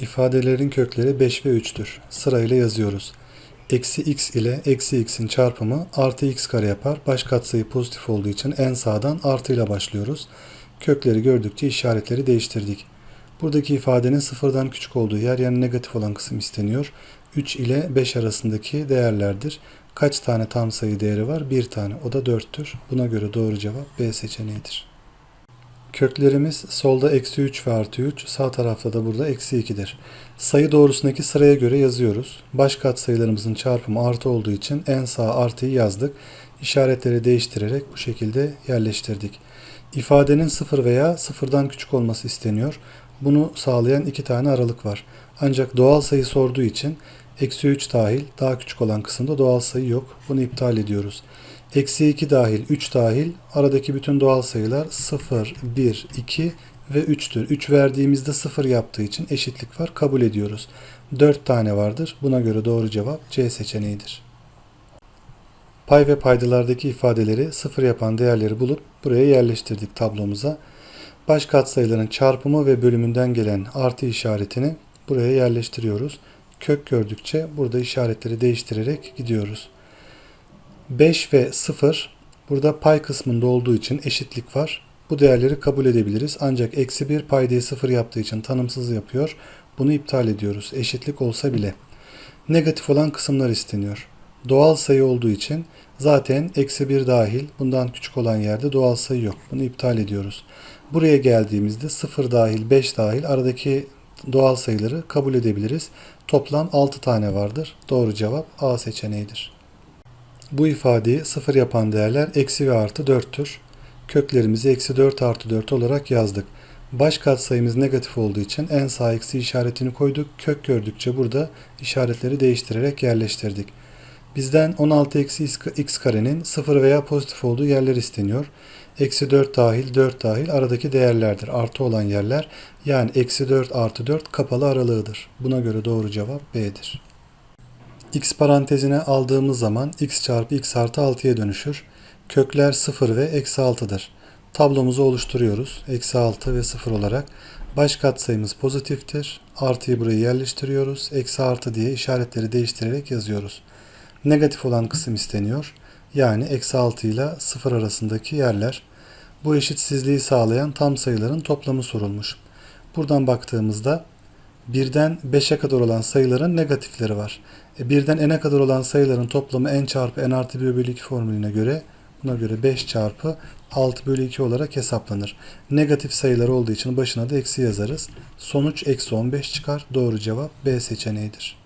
İfadelerin kökleri 5 ve 3'tür. Sırayla yazıyoruz. Eksi x ile eksi x'in çarpımı artı x kare yapar. Baş katsayı pozitif olduğu için en sağdan artıyla başlıyoruz. Kökleri gördükçe işaretleri değiştirdik. Buradaki ifadenin sıfırdan küçük olduğu yer yani negatif olan kısım isteniyor. 3 ile 5 arasındaki değerlerdir. Kaç tane tam sayı değeri var? Bir tane. O da 4'tür. Buna göre doğru cevap B seçeneğidir. Köklerimiz solda eksi 3 ve artı 3, sağ tarafta da burada eksi 2'dir. Sayı doğrusundaki sıraya göre yazıyoruz. Baş katsayılarımızın çarpımı artı olduğu için en sağ artıyı yazdık. İşaretleri değiştirerek bu şekilde yerleştirdik. İfadenin 0 veya sıfırdan küçük olması isteniyor. Bunu sağlayan iki tane aralık var. Ancak doğal sayı sorduğu için eksi 3 dahil daha küçük olan kısımda doğal sayı yok. Bunu iptal ediyoruz. Eksi 2 dahil, 3 dahil aradaki bütün doğal sayılar 0, 1, 2 ve 3'tür. 3 verdiğimizde 0 yaptığı için eşitlik var. Kabul ediyoruz. 4 tane vardır. Buna göre doğru cevap C seçeneğidir. Pay ve paydalardaki ifadeleri sıfır yapan değerleri bulup buraya yerleştirdik tablomuza. Baş katsayıların çarpımı ve bölümünden gelen artı işaretini buraya yerleştiriyoruz. Kök gördükçe burada işaretleri değiştirerek gidiyoruz. 5 ve 0 burada pay kısmında olduğu için eşitlik var. Bu değerleri kabul edebiliriz. Ancak eksi 1 paydayı 0 yaptığı için tanımsız yapıyor. Bunu iptal ediyoruz. Eşitlik olsa bile. Negatif olan kısımlar isteniyor. Doğal sayı olduğu için zaten eksi 1 dahil bundan küçük olan yerde doğal sayı yok. Bunu iptal ediyoruz. Buraya geldiğimizde 0 dahil 5 dahil aradaki doğal sayıları kabul edebiliriz. Toplam 6 tane vardır. Doğru cevap A seçeneğidir. Bu ifadeyi sıfır yapan değerler eksi ve artı 4'tür. Köklerimizi eksi 4 artı 4 olarak yazdık. Baş katsayımız negatif olduğu için en sağ eksi işaretini koyduk. Kök gördükçe burada işaretleri değiştirerek yerleştirdik. Bizden 16 eksi x karenin sıfır veya pozitif olduğu yerler isteniyor. Eksi 4 dahil 4 dahil aradaki değerlerdir. Artı olan yerler yani eksi 4 artı 4 kapalı aralığıdır. Buna göre doğru cevap B'dir x parantezine aldığımız zaman x çarpı x artı 6'ya dönüşür. Kökler 0 ve eksi 6'dır. Tablomuzu oluşturuyoruz. Eksi 6 ve 0 olarak. Baş katsayımız pozitiftir. Artıyı buraya yerleştiriyoruz. Eksi artı diye işaretleri değiştirerek yazıyoruz. Negatif olan kısım isteniyor. Yani eksi 6 ile 0 arasındaki yerler. Bu eşitsizliği sağlayan tam sayıların toplamı sorulmuş. Buradan baktığımızda birden 5'e kadar olan sayıların negatifleri var. E, birden n'e kadar olan sayıların toplamı n çarpı n artı 1 bölü 2 formülüne göre buna göre 5 çarpı 6 bölü 2 olarak hesaplanır. Negatif sayılar olduğu için başına da eksi yazarız. Sonuç eksi 15 çıkar. Doğru cevap B seçeneğidir.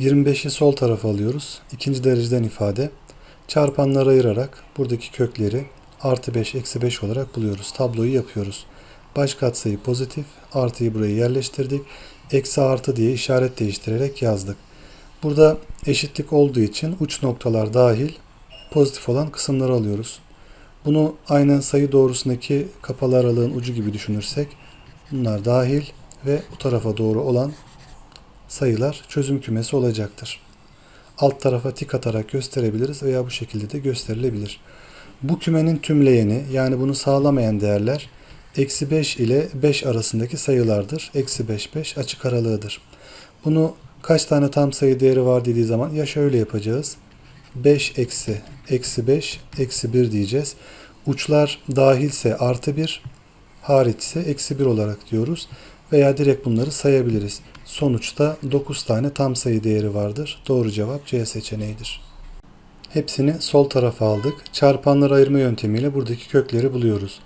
25'i sol tarafa alıyoruz. İkinci dereceden ifade. Çarpanları ayırarak buradaki kökleri artı 5 eksi 5 olarak buluyoruz. Tabloyu yapıyoruz. Baş katsayı pozitif. Artıyı buraya yerleştirdik. Eksi artı diye işaret değiştirerek yazdık. Burada eşitlik olduğu için uç noktalar dahil pozitif olan kısımları alıyoruz. Bunu aynen sayı doğrusundaki kapalı aralığın ucu gibi düşünürsek bunlar dahil ve bu tarafa doğru olan sayılar çözüm kümesi olacaktır. Alt tarafa tik atarak gösterebiliriz veya bu şekilde de gösterilebilir. Bu kümenin tümleyeni yani bunu sağlamayan değerler eksi 5 ile 5 arasındaki sayılardır. Eksi 5 5 açık aralığıdır. Bunu kaç tane tam sayı değeri var dediği zaman ya şöyle yapacağız. 5 eksi eksi 5 eksi 1 diyeceğiz. Uçlar dahilse artı 1 hariçse eksi 1 olarak diyoruz. Veya direkt bunları sayabiliriz. Sonuçta 9 tane tam sayı değeri vardır. Doğru cevap C seçeneğidir. Hepsini sol tarafa aldık. Çarpanları ayırma yöntemiyle buradaki kökleri buluyoruz.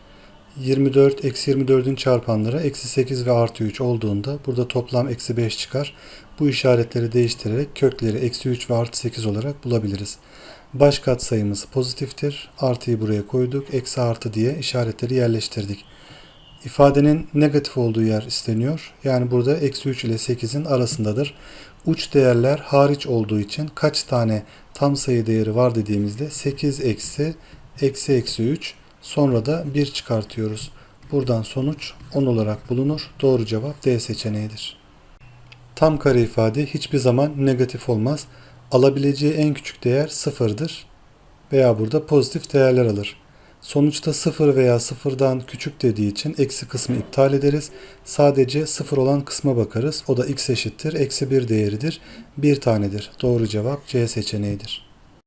24 eksi 24'ün çarpanları eksi 8 ve artı 3 olduğunda burada toplam eksi 5 çıkar. Bu işaretleri değiştirerek kökleri eksi 3 ve artı 8 olarak bulabiliriz. Baş katsayımız pozitiftir. Artıyı buraya koyduk. Eksi artı diye işaretleri yerleştirdik. İfadenin negatif olduğu yer isteniyor. Yani burada eksi 3 ile 8'in arasındadır. Uç değerler hariç olduğu için kaç tane tam sayı değeri var dediğimizde 8 eksi eksi eksi 3 sonra da 1 çıkartıyoruz. Buradan sonuç 10 olarak bulunur. Doğru cevap D seçeneğidir. Tam kare ifade hiçbir zaman negatif olmaz. Alabileceği en küçük değer sıfırdır veya burada pozitif değerler alır. Sonuçta 0 veya 0'dan küçük dediği için eksi kısmı iptal ederiz. Sadece 0 olan kısma bakarız. O da x eşittir. Eksi 1 değeridir. Bir tanedir. Doğru cevap C seçeneğidir.